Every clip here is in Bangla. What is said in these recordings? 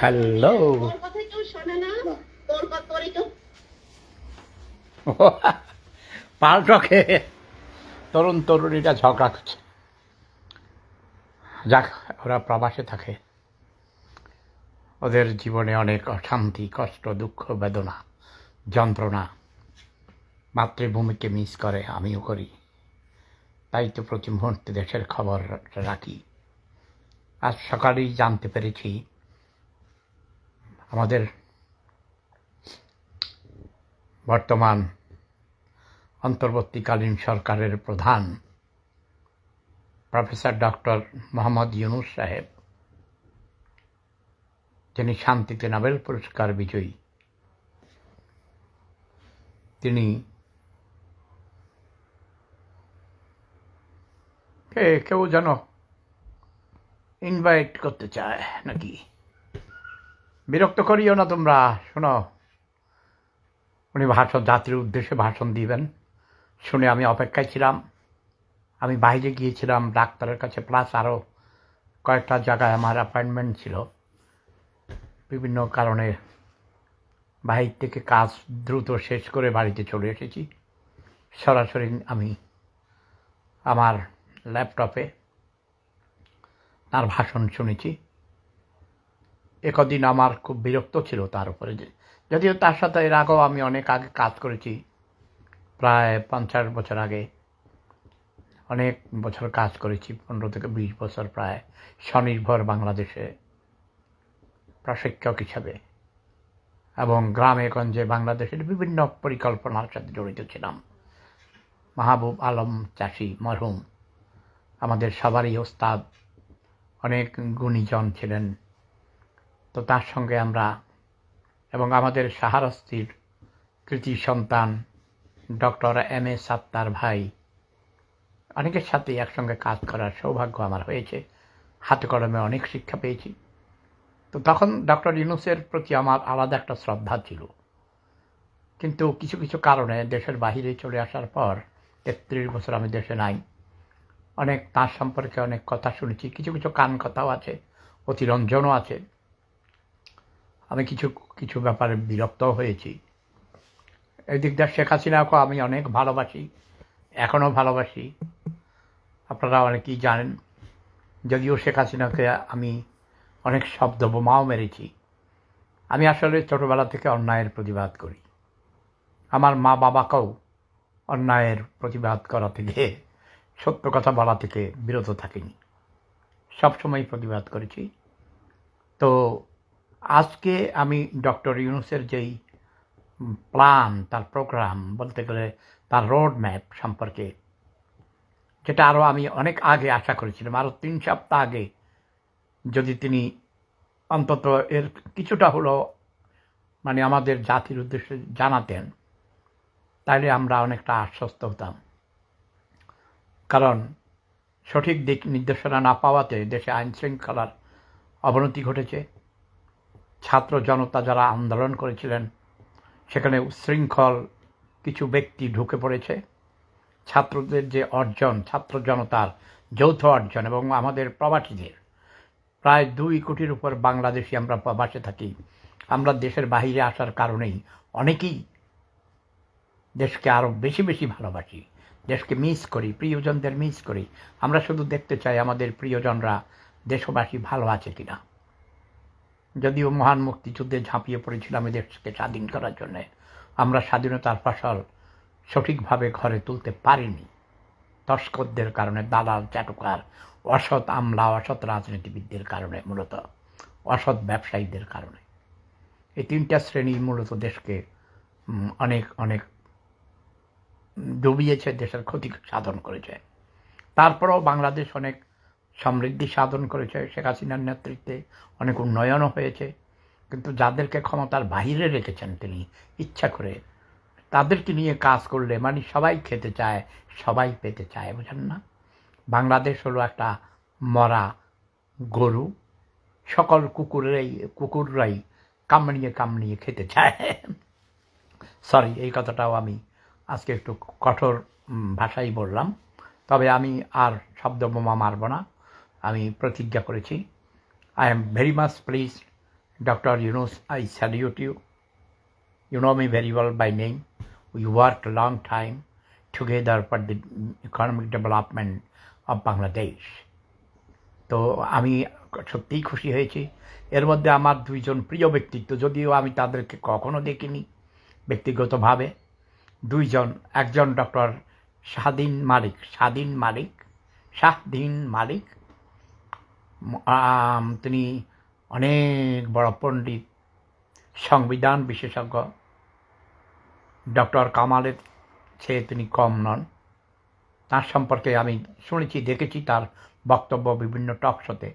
হ্যালো পাল্টকে তরুণ তরুণীরা ঝগড়া করছে। যাক, ওরা প্রবাসে থাকে। ওদের জীবনে অনেক অশান্তি, কষ্ট, দুঃখ, বেদনা, যন্ত্রণা, মাতৃভূমিকে মিস করে, আমিও করি। তাই তো প্রতি মুহূর্তে দেশের খবর রাখি। আজ সকালেই জানতে পেরেছি, আমাদের বর্তমান অন্তর্বর্তীকালীন সরকারের প্রধান প্রফেসর ডক্টর মোহাম্মদ ইউনুস সাহেব, যিনি শান্তিতে নোবেল পুরস্কার বিজয়ী, তিনি কে, কেউ যেন ইনভাইট করতে চায় নাকি? বিরক্ত করিও না তোমরা, শোনো। উনি ভাষণ জাতির উদ্দেশ্যে ভাষণ দিবেন। শুনে আমি অপেক্ষায় ছিলাম। আমি বাইরে গিয়েছিলাম, ডাক্তারের কাছে প্লাস আরও কয়েকটা জায়গায় আমার অ্যাপয়েন্টমেন্ট ছিল। বিভিন্ন কারণে বাহির থেকে কাজ দ্রুত শেষ করে বাড়িতে চলে এসেছি। সরাসরি আমি আমার ল্যাপটপে তার ভাষণ শুনেছি। একদিন আমার খুব বিরক্ত ছিল তার উপরে যে, যদিও তার সাথে এর আগেও আমি অনেক আগে কাজ করেছি। প্রায় পঞ্চাশ বছর আগে অনেক বছর কাজ করেছি, পনেরো থেকে বিশ বছর প্রায় স্বনির্ভর বাংলাদেশে প্রশিক্ষক হিসাবে। এবং গ্রামে গঞ্জে বাংলাদেশের বিভিন্ন পরিকল্পনার সাথে জড়িত ছিলাম। মাহবুব আলম চাষি, মরহুম। আমাদের সবারই ওস্তাদ অনেক গুণীজন ছিলেন। তো তার সঙ্গে আমরা এবং আমাদের সাহারস্তির কৃতি সন্তান ডক্টর এম এ সাত্তার ভাই অনেকের সাথে একসঙ্গে কাজ করার সৌভাগ্য আমার হয়েছে। হাতে কলমে অনেক শিক্ষা পেয়েছি। তো তখন ডক্টর ইউনুসের প্রতি আমার আলাদা একটা শ্রদ্ধা ছিল। কিন্তু কিছু কিছু কারণে দেশের বাহিরে চলে আসার পর তেত্রিশ বছর আমি দেশে নাই। অনেক তার সম্পর্কে অনেক কথা শুনেছি, কিছু কিছু কান কথাও আছে, অতিরঞ্জনও আছে। আমি কিছু কিছু ব্যাপারে বিরক্তও হয়েছি। এই দিয়ে শেখ হাসিনাকে আমি অনেক ভালোবাসি, এখনও ভালোবাসি। আপনারা অনেকেই জানেন, যদিও শেখ হাসিনাকে আমি অনেক শব্দ বোমাও মেরেছি। আমি আসলে ছোটোবেলা থেকে অন্যায়ের প্রতিবাদ করি। আমার মা বাবাকেও অন্যায়ের প্রতিবাদ করা থেকে সত্য কথা বলা থেকে বিরত থাকিনি। সবসময় প্রতিবাদ করেছি। তো আজকে আমি ডক্টর ইউনুসের যেই প্ল্যান, তার প্রোগ্রাম বলতে গেলে তার রোড ম্যাপ সম্পর্কে, যেটা আরও আমি অনেক আগে আশা করেছিলাম। আরও তিন সপ্তাহ আগে যদি তিনি অন্তত এর কিছুটা হলো মানে আমাদের জাতির উদ্দেশ্যে জানাতেন, তাহলে আমরা অনেকটা আশ্বস্ত হতাম। কারণ সঠিক দিক নির্দেশনা না পাওয়াতে দেশে আইন শৃঙ্খলার অবনতি ঘটেছে। ছাত্র জনতা যারা আন্দোলন করেছিলেন, সেখানে উচ্ছৃঙ্খল কিছু ব্যক্তি ঢুকে পড়েছে। ছাত্রদের যে অর্জন, ছাত্র জনতার যৌথ অর্জন এবং আমাদের প্রবাসীদের, প্রায় দুই কোটির উপর বাংলাদেশি আমরা প্রবাসে থাকি। আমরা দেশের বাইরে আসার কারণেই অনেকেই দেশকে আরও বেশি বেশি ভালোবাসি। দেশকে মিস করি, প্রিয়জনদের মিস করি। আমরা শুধু দেখতে চাই আমাদের প্রিয়জনরা দেশবাসী ভালো আছে কিনা। যদিও মহান মুক্তিযুদ্ধে ঝাঁপিয়ে পড়েছিলাম দেশকে স্বাধীন করার জন্যে, আমরা স্বাধীনতার ফসল সঠিকভাবে ঘরে তুলতে পারিনি। তস্করদের কারণে, দালাল, চাটুকার, অসৎ আমলা, অসৎ রাজনীতিবিদদের কারণে মূলত, অসৎ ব্যবসায়ীদের কারণে। এই তিনটা শ্রেণি মূলত দেশকে অনেক অনেক ডুবিয়েছে দেশের ক্ষতি সাধন করেছে। তারপরেও বাংলাদেশ অনেক সমৃদ্ধি সাধন করেছে। শেখ হাসিনার নেতৃত্বে অনেক উন্নয়নও হয়েছে। কিন্তু যাদেরকে ক্ষমতার বাইরে রেখেছেন তিনি, ইচ্ছা করে, তাদেরকে নিয়ে কাজ করলে মানে সবাই খেতে চায়, সবাই পেতে চায়, বুঝেন না? বাংলাদেশ হলো একটা মরা গরু। সকল কুকুরেই কুকুররাই কামড়িয়ে কামড়িয়ে খেতে চায়। সরি, এই কথাটাও আমি আজকে একটু কঠোর ভাষাই বললাম। তবে আমি আর শব্দ বোমা মারব না। আমি প্রতিজ্ঞা করেছি। I am very much please doctor Yunus I salute you know me very well by name. We worked a long time together for the economic development of Bangladesh. তো আমি সত্যিই খুশি হয়েছি। এর মধ্যে আমার দুইজন প্রিয় ব্যক্তিত্ব, যদিও আমি তাদেরকে কখনো দেখিনি ব্যক্তিগতভাবে। দুইজন, একজন ডক্টর স্বাধীন মালিক স্বাধীন মালিক শাহদিন মালিক তিনি অনেক বড় পণ্ডিত, সংবিধান বিশেষজ্ঞ, ডক্টর কামালের চেয়ে তিনি কম নন। তার সম্পর্কে আমি শুনেছি, দেখেছি তার বক্তব্য বিভিন্ন টক শোতে।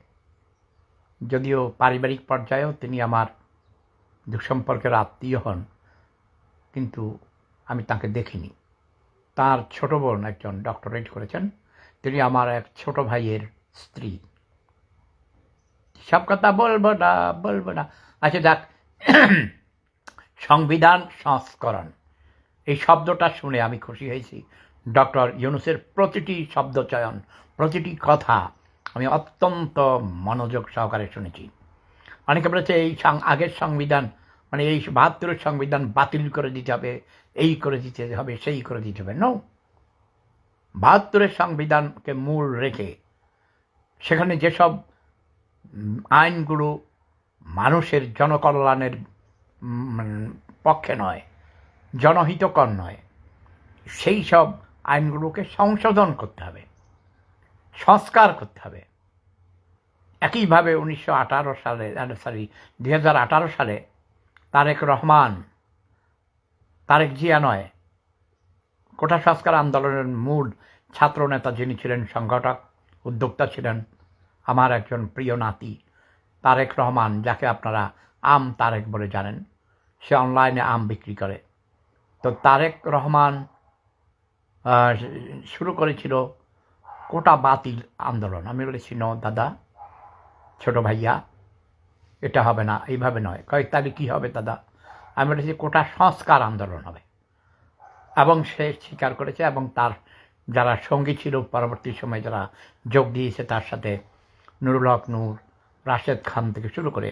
যদিও পারিবারিক পর্যায়েও তিনি আমার দুঃসম্পর্কের আত্মীয় হন, কিন্তু আমি তাকে দেখিনি। তার ছোট বোন একজন ডক্টরেট করেছেন। তিনি আমার এক ছোট ভাইয়ের স্ত্রী। সব কথা বলব না বলব না। আচ্ছা দেখ সংবিধান সংস্করণ। এই শব্দটা শুনে আমি খুশি হয়েছি। ডক্টর ইউনুসের প্রতিটি শব্দচয়ন প্রতিটি কথা আমি অত্যন্ত মনোযোগ সহকারে শুনেছি। অনেকে বলেছে এই আগের সংবিধান মানে এই বাহাত্তরের সংবিধান বাতিল করে দিতে হবে, এই করে দিতে হবে, সেই করে দিতে হবে। নো বাহাত্তরের সংবিধানকে মূল রেখে সেখানে যেসব আইনগুলো মানুষের জনকল্যাণের পক্ষে নয়, জনহিতকর নয়, সেই সব আইনগুলোকে সংশোধন করতে হবে, সংস্কার করতে হবে। একইভাবে উনিশশো আঠারো সালে সরি দুই হাজার আঠারো সালে তারেক রহমান। তারেক জিয়া নয়। কোটা সংস্কার আন্দোলনের মূল ছাত্রনেতা যিনি ছিলেন, সংগঠক, উদ্যোক্তা ছিলেন আমার একজন প্রিয় নাতি তারেক রহমান, যাকে আপনারা আম তারেক বলে জানেন। সে অনলাইনে আম বিক্রি করে। তো তারেক রহমান শুরু করেছিল কোটা বাতিল আন্দোলন। আমি বলেছি, ন দাদা, ছোট ভাইয়া এটা হবে না, এইভাবে নয়। কয়েক তাহলে কী হবে দাদা? আমি বলেছি, কোটা সংস্কার আন্দোলন হবে। এবং সে স্বীকার করেছে এবং তার যারা সঙ্গী ছিল, পরবর্তী সময় যারা যোগ দিয়েছে, তার সাথে নুরুল হক, নূর, রাশেদ খান থেকে শুরু করে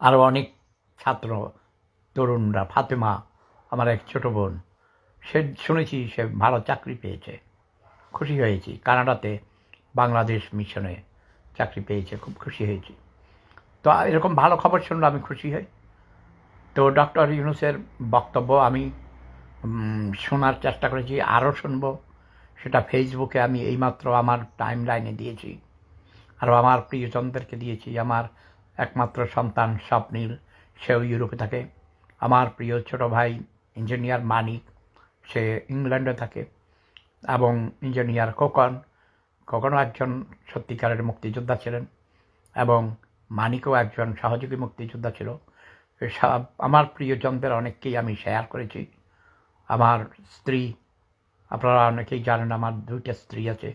আরও অনেক ছাত্র, তরুণরা, ফাতেমা, আমার এক ছোট বোন, সে শুনেছি সে ভালো চাকরি পেয়েছে। খুশি হয়েছি। কানাডাতে বাংলাদেশ মিশনে চাকরি পেয়েছে, খুব খুশি হয়েছি। তো এরকম ভালো খবর শুনলে আমি খুশি হই। তো ডক্টর ইউনুসের বক্তব্য আমি শোনার চেষ্টা করেছি, আরও শুনব। সেটা ফেসবুকে আমি এইমাত্র আমার টাইম লাইনে দিয়েছি। আরও আমার প্রিয়জনদেরকে দিয়েছি। আমার একমাত্র সন্তান স্বপ্নীল, সেও ইউরোপে থাকে। আমার প্রিয় ছোট ভাই ইঞ্জিনিয়ার মানিক, সে ইংল্যান্ডে থাকে। এবং ইঞ্জিনিয়ার খোকন, খোকনও একজন সত্যিকারের মুক্তিযোদ্ধা ছিলেন। এবং মানিকও একজন সহযোগী মুক্তিযোদ্ধা ছিল। সব আমার প্রিয়জনদের অনেককেই আমি শেয়ার করেছি। আমার স্ত্রী, আপনারা অনেকেই জানেন আমার দুইটা স্ত্রী আছে,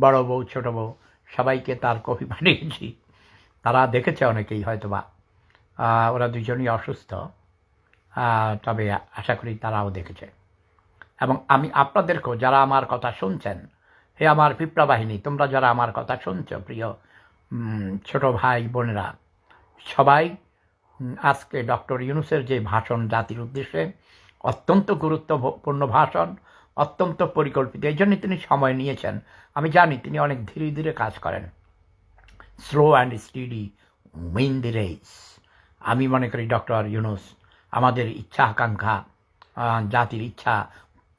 বড় বউ, ছোট বউ, সবাইকে তার কফি পাঠিয়েছি তারা দেখেছে অনেকেই হয়তো বা ওরা দুজনই অসুস্থ। তবে আশা করি তারাও দেখেছে। এবং আমি আপনাদেরকেও যারা আমার কথা শুনছেন, হে আমার পিঁপড়া বাহিনী, তোমরা যারা আমার কথা শুনছো, প্রিয় ছোট ভাই বোনেরা, সবাই আজকে ডক্টর ইউনুসের যে ভাষণ জাতির উদ্দেশ্যে অত্যন্ত গুরুত্বপূর্ণ ভাষণ, অত্যন্ত পরিকল্পিত, এই জন্য তিনি সময় নিয়েছেন। আমি জানি তিনি অনেক ধীরে ধীরে কাজ করেন। Slow and steady win the race আমি মনে করি ডক্টর ইউনুস আমাদের ইচ্ছা আকাঙ্ক্ষা জাতির ইচ্ছা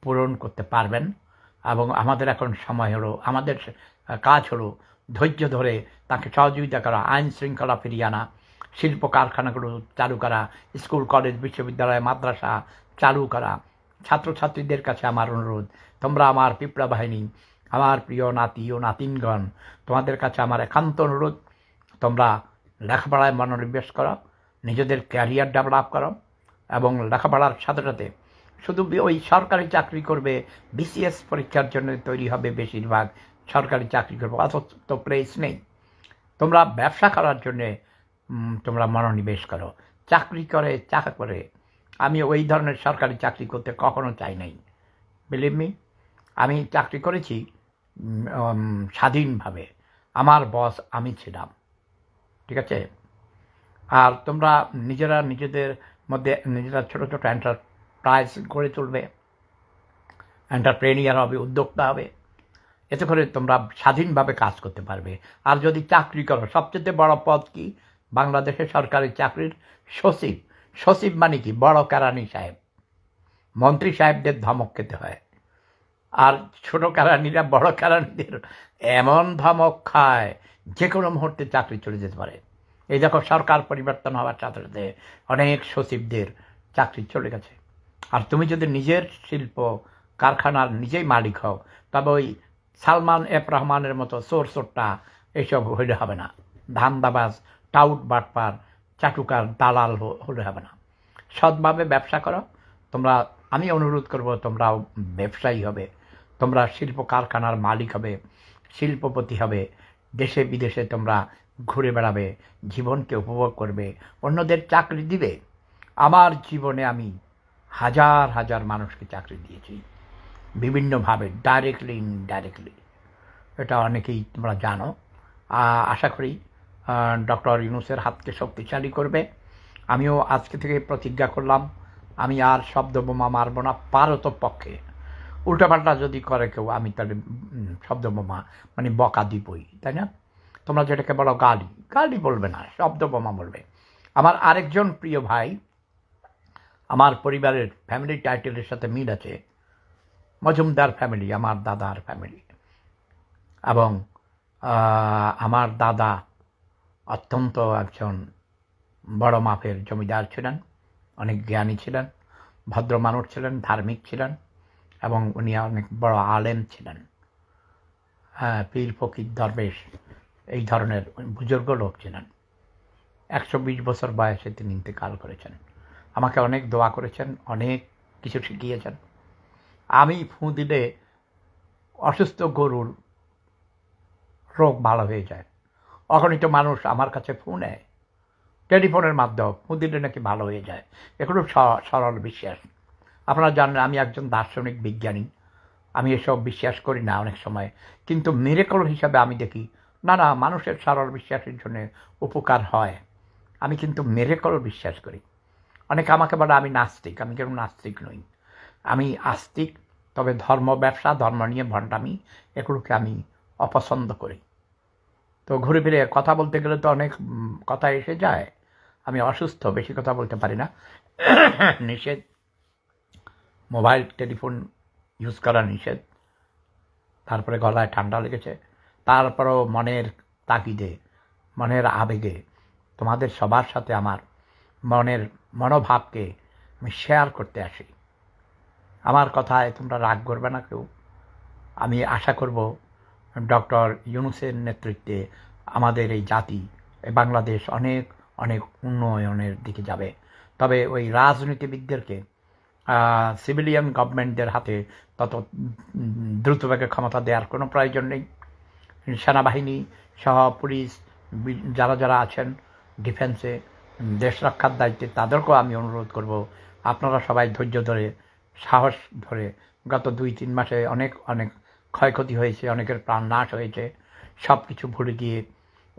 পূরণ করতে পারবেন এবং আমাদের এখন সময় হলো, আমাদের কাজ হলো ধৈর্য ধরে তাকে সহযোগিতা করা, আইন শৃঙ্খলা ফিরিয়ে আনা, শিল্প কারখানাগুলো চালু করা, স্কুল, কলেজ, বিশ্ববিদ্যালয়, মাদ্রাসা চালু করা। ছাত্রছাত্রীদের কাছে আমার অনুরোধ, তোমরা আমার পিঁপড়া বাহিনী, আমার প্রিয় নাতি ও নাতিনগণ, তোমাদের কাছে আমার একান্ত অনুরোধ, তোমরা লেখাপড়ায় মনোনিবেশ করো, নিজেদের ক্যারিয়ার ডেভেলপ করো এবং লেখাপড়ার সাথে সাথে শুধু ওই সরকারি চাকরি করবে বিসিএস পরীক্ষার জন্য তৈরি হবে বেশিরভাগ সরকারি চাকরি করবে, অথচ তো প্লেস নেই। তোমরা ব্যবসা করার জন্যে তোমরা মনোনিবেশ করো। চাকরি করে চাকা করে। আমি ওই ধরনের সরকারি চাকরি করতে কখনো চাই নাই। বিলিভ মি আমি চাকরি করেছি স্বাধীনভাবে। আমার বস আমি ছিলাম। ঠিক আছে? আর তোমরা নিজেরা নিজেদের মধ্যে, নিজেরা ছোটো ছোটো এন্টারপ্রাইজ গড়ে তুলবে। এন্টারপ্রেনিয়ার হবে, উদ্যোক্তা হবে। এতে করে তোমরা স্বাধীনভাবে কাজ করতে পারবে। আর যদি চাকরি করো, সবচেয়ে বড় পদ কি? বাংলাদেশের সরকারি চাকরির সচিব। সচিব মানে কি? বড় কেরানি সাহেব। মন্ত্রী সাহেবদের ধমক খেতে হয়। আর ছোট কেরানিরা বড় কেরানিদের এমন ধমক খায় যে কোনো মুহূর্তে চাকরি চলে যেতে পারে। এই দেখো, সরকার পরিবর্তন হওয়ার সাথে সাথে অনেক সচিবদের চাকরি চলে গেছে। আর তুমি যদি নিজের শিল্প, কারখানার নিজেই মালিক হও, তবে ওই সালমান এফ রহমানের মতো চোর চোরটা এইসব হইলে হবে না। ধান্দাবাজ, টাউট বাটপার, চাটুকার দালাল হলে হবে না। সৎভাবে ব্যবসা করো। তোমরা, আমি অনুরোধ করব, তোমরাও ব্যবসায়ী হবে। তোমরা শিল্প কারখানার মালিক হবে, শিল্পপতি হবে। দেশে বিদেশে তোমরা ঘুরে বেড়াবে, জীবনকে উপভোগ করবে, অন্যদের চাকরি দিবে। আমার জীবনে আমি হাজার হাজার মানুষকে চাকরি দিয়েছি। বিভিন্নভাবে ডাইরেক্টলি ইনডাইরেক্টলি এটা অনেকেই তোমরা জানো। আশা করি ডক্টর ইউনুসের হাতকে শক্তিশালী করবে। আমিও আজকে থেকে প্রতিজ্ঞা করলাম, আমি আর শব্দ বোমা মারব না, পারত পক্ষে। উল্টাপাল্টা যদি করে কেউ, আমি তাহলে শব্দ বোমা মানে বকা দিবই, তাই না? তোমরা যেটাকে বলো গালি গালি বলবে না, শব্দ বোমা বলবে। আমার আরেকজন প্রিয় ভাই, আমার পরিবারের ফ্যামিলি টাইটেলের সাথে মিল আছে। মজুমদার ফ্যামিলি, আমার দাদার ফ্যামিলি। এবং আমার দাদা অত্যন্ত একজন বড় মাপের জমিদার ছিলেন, অনেক জ্ঞানী ছিলেন, ভদ্র মানুষ ছিলেন, ধার্মিক ছিলেন, এবং উনি অনেক বড় আলেম ছিলেন। হ্যাঁ পীর ফকির দরবেশ, এই ধরনের বুজুর্গ লোক ছিলেন। একশো বিশ বছর বয়সে তিনি ইন্তেকাল করেছেন। আমাকে অনেক দোয়া করেছেন, অনেক কিছু শিখিয়েছেন। আমি ফুঁ দিলে অসুস্থ গরুর রোগ ভালো হয়ে যায়। অগণিত মানুষ আমার কাছে ফু নেয়। টেলিফোনের মাধ্যমে ফু দিলে নাকি ভালো হয়ে যায়। এগুলো সরল বিশ্বাস। আপনারা জানেন আমি একজন দার্শনিক বিজ্ঞানী। আমি এসব বিশ্বাস করি না অনেক সময়। কিন্তু মেরেকল হিসাবে আমি দেখি না না মানুষের সরল বিশ্বাসের জন্য উপকার হয়। আমি কিন্তু মেরেকল বিশ্বাস করি। অনেকে আমাকে বলে, আমি নাস্তিক। আমি কেন নাস্তিক নই। আমি আস্তিক, তবে ধর্ম ব্যবসা, ধর্ম নিয়ে ভণ্ডামি, এগুলোকে আমি অপছন্দ করি। তো ঘুরে ফিরে কথা বলতে গেলে তো অনেক কথা এসে যায়। আমি অসুস্থ, বেশি কথা বলতে পারি না। নিষেধ। মোবাইল, টেলিফোন ইউজ করা নিষেধ। তারপরে গলায় ঠান্ডা লেগেছে। তারপরেও মনের তাগিদে, মনের আবেগে তোমাদের সবার সাথে আমার মনের মনোভাবকে আমি শেয়ার করতে আসি। আমার কথায় তোমরা রাগ করবে না কেউ। আমি আশা করব ডক্টর ইউনুসের নেতৃত্বে আমাদের এই জাতি বাংলাদেশ অনেক অনেক উন্নয়নের দিকে যাবে। তবে ওই রাজনীতিবিদদেরকে সিভিলিয়ান গভর্নমেন্টদের হাতে তত উম, দ্রুতবেগে ক্ষমতা দেওয়ার কোনো প্রয়োজন নেই। সেনাবাহিনী সহ পুলিশ যারা যারা আছেন ডিফেন্সে দেশ রক্ষার দায়িত্বে তাদেরকেও আমি অনুরোধ করব। আপনারা সবাই ধৈর্য ধরে সাহস ধরে গত দুই, তিন মাসে অনেক অনেক ক্ষয়ক্ষতি হয়েছে, অনেকের প্রাণ নাশ হয়েছে। সব কিছু ভুলে গিয়ে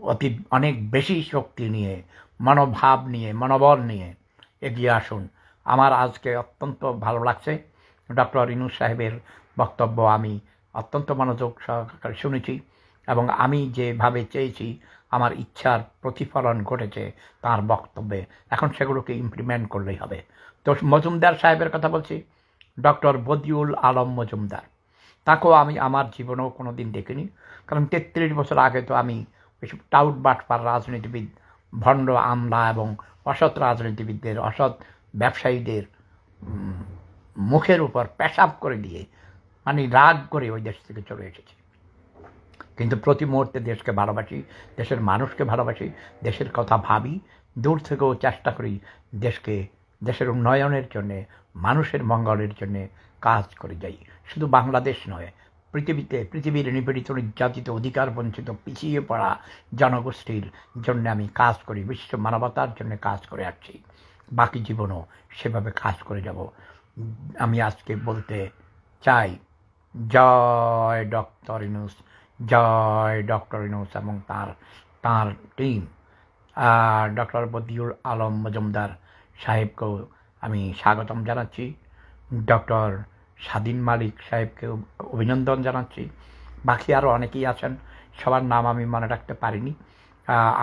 অতি, অনেক বেশি শক্তি নিয়ে, মনোভাব নিয়ে, মনোবল নিয়ে এগিয়ে আসুন। আমার আজকে অত্যন্ত ভালো লাগছে। ডক্টর ইনুস সাহেবের বক্তব্য আমি অত্যন্ত মনোযোগ সহকারে শুনেছি এবং আমি যেভাবে চেয়েছি, আমার ইচ্ছার প্রতিফলন ঘটেছে তার বক্তব্যে। এখন সেগুলোকে ইমপ্লিমেন্ট করলেই হবে। তো মজুমদার সাহেবের কথা বলছি। ডক্টর বদিউল আলম মজুমদার। তাকেও আমি আমার জীবনেও কোনো দিন দেখিনি। কারণ তেত্রিশ বছর আগে তো আমি এসব টাউট বাটপার রাজনীতিবিদ, ভণ্ড আমলা এবং অসৎ রাজনীতিবিদদের, অসৎ ব্যবসায়ীদের মুখের উপর পেশাব করে দিয়ে মানে রাগ করে ওই দেশ থেকে চলে এসেছি। কিন্তু প্রতি মুহূর্তে দেশকে ভালোবাসি, দেশের মানুষকে ভালোবাসি, দেশের কথা ভাবি, দূর থেকেও চেষ্টা করি দেশকে দেশের উন্নয়নের জন্যে, মানুষের মঙ্গলের জন্যে কাজ করে যাই। শুধু বাংলাদেশ নয়, পৃথিবীতে পৃথিবীর নিপীড়িত, নির্যাতিত, অধিকার বঞ্চিত, পিছিয়ে পড়া জনগোষ্ঠীর জন্য আমি কাজ করি, বিশ্ব মানবতার জন্য কাজ করে আসছি। বাকি জীবনও সেভাবে কাজ করে যাব। আমি আজকে বলতে চাই, জয় ডক্টর ইনুস জয় ডক্টর ইনুস এবং তার তার টিম ডক্টর বদিউল আলম মজুমদার সাহেবকেও আমি স্বাগতম জানাচ্ছি। ডক্টর স্বাধীন মালিক সাহেবকে অভিনন্দন জানাচ্ছি। বাকি আরও অনেকেই আছেন, সবার নাম আমি মনে রাখতে পারিনি।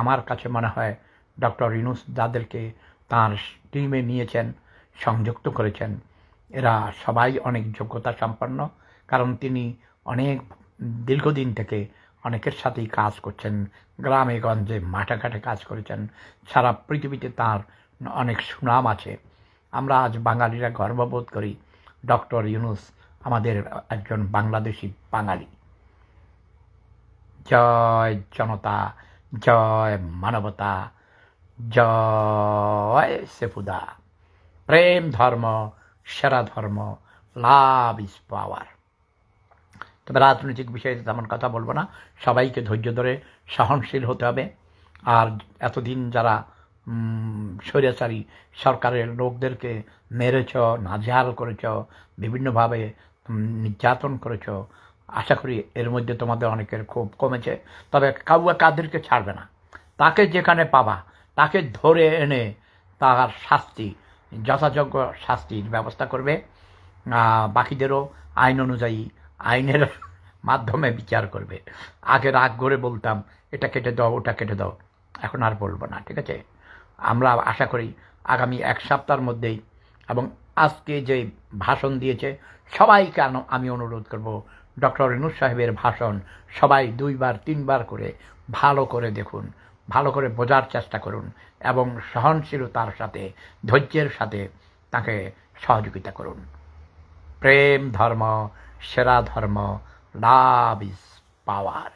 আমার কাছে মনে হয় ডক্টর ইনুস যাদেরকে তার টিমে নিয়েছেন, সংযুক্ত করেছেন, এরা সবাই অনেক যোগ্যতা সম্পন্ন, কারণ তিনি অনেক দীর্ঘদিন থেকে অনেকের সাথেই কাজ করছেন, গ্রামে গঞ্জে মাঠে ঘাটে কাজ করেছেন, সারা পৃথিবীতে তার অনেক সুনাম আছে। আমরা আজ বাঙালিরা গর্ববোধ করি ডক্টর ইউনুস, আমাদের একজন বাংলাদেশি বাঙালি। জয় জনতা, জয় মানবতা, জয় সেফুদা। প্রেম ধর্ম, সেরা ধর্ম, লাভ ইজ পাওয়ার। তবে রাজনৈতিক বিষয়ে তেমন কথা বলব না। সবাইকে ধৈর্য ধরে সহনশীল হতে হবে। আর এতদিন যারা স্বৈরাচারী সরকারের লোকদেরকে মেরেছ, নাজেহাল করেছ, বিভিন্নভাবে নির্যাতন করেছ। আশা করি এর মধ্যে তোমাদের অনেকের খুব কমেছে। তবে কাউয়া কাদেরকে ছাড়বে না। তাকে যেখানে পাবা, তাকে ধরে এনে তার শাস্তি, যথাযোগ্য শাস্তির ব্যবস্থা করবে। বাকিদেরও আইন অনুযায়ী আইনের মাধ্যমে বিচার করবে। আগে রাগ করে বলতাম, এটা কেটে দাও, ওটা কেটে দাও। এখন আর বলব না, ঠিক আছে? আমরা আশা করি আগামী এক সপ্তাহের মধ্যেই এবং আজকে যে ভাষণ দিয়েছে, সবাইকে আমি অনুরোধ করব, ডক্টর ইনুস সাহেবের ভাষণ সবাই দুইবার, তিনবার করে ভালো করে দেখুন, ভালো করে বোঝার চেষ্টা করুন এবং সহনশীলতার সাথে, ধৈর্যের সাথে তাকে সহযোগিতা করুন। প্রেম ধর্ম, সেরা ধর্ম, লাভ ইজ পাওয়ার।